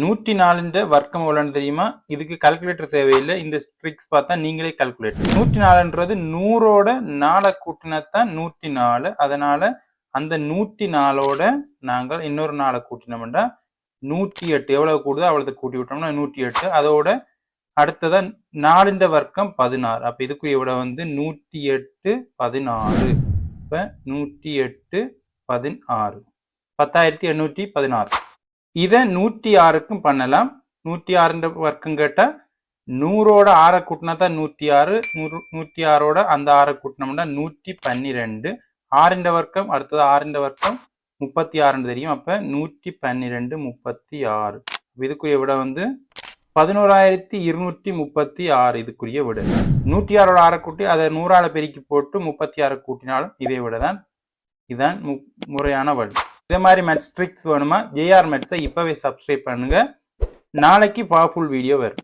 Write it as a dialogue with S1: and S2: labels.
S1: நூற்றி நாலுன்ற வர்க்கம் எவ்வளோன்னு தெரியுமா? இதுக்கு கால்குலேட்டர் தேவையில்லை. இந்த ட்ரிக்ஸ் பார்த்தா நீங்களே கால்குலேட் நூற்றி நாலுன்றது நூறோட நாலை கூட்டினத்தான் நூற்றி நாலு. அதனால அந்த நூற்றி நாலோட நாங்கள் இன்னொரு நாளை கூட்டினோம்னா நூற்றி எட்டு. எவ்வளவு கூடுதோ அவ்வளவு கூட்டி விட்டோம்னா நூற்றி எட்டு. அதோட அடுத்ததான் நாலுன்ற வர்க்கம் பதினாறு. அப்போ இதுக்கு விட வந்து நூற்றி எட்டு பதினாறு. இப்போ நூற்றி எட்டு பதினாறு. பத்தாயிரத்தி எண்ணூற்றி பதினாறு. இதை நூற்றி ஆறுக்கும் பண்ணலாம். நூற்றி ஆறுன்ற வர்க்கம் கேட்டால் நூறோட ஆறை கூட்டினா தான் நூற்றி ஆறு நூறு நூற்றி ஆறோட அந்த ஆறை கூட்டினோம்னா நூற்றி பன்னிரெண்டு ஆறின்ற வர்க்கம் அடுத்தது ஆறின்ற வர்க்கம் முப்பத்தி ஆறுன்னு தெரியும். அப்போ நூற்றி பன்னிரெண்டு முப்பத்தி ஆறு இதுக்குரிய விட வந்து பதினோராயிரத்தி இருநூற்றி முப்பத்தி ஆறு இதுக்குரிய விட. நூற்றி ஆறோட ஆறை கூட்டி அதை நூறால பெருக்கி போட்டு முப்பத்தி ஆறு கூட்டினாலும் இதை விட தான் இதான் மு- முறையான வழி. இதே மாதிரி மேட்ச் ட்ரிக்ஸ் வேணுமா ஜேஆர் மெட்ஸை இப்போவே சப்ஸ்கிரைப் பண்ணுங்க. நாளைக்கு பவர்ஃபுல் வீடியோ வரும்.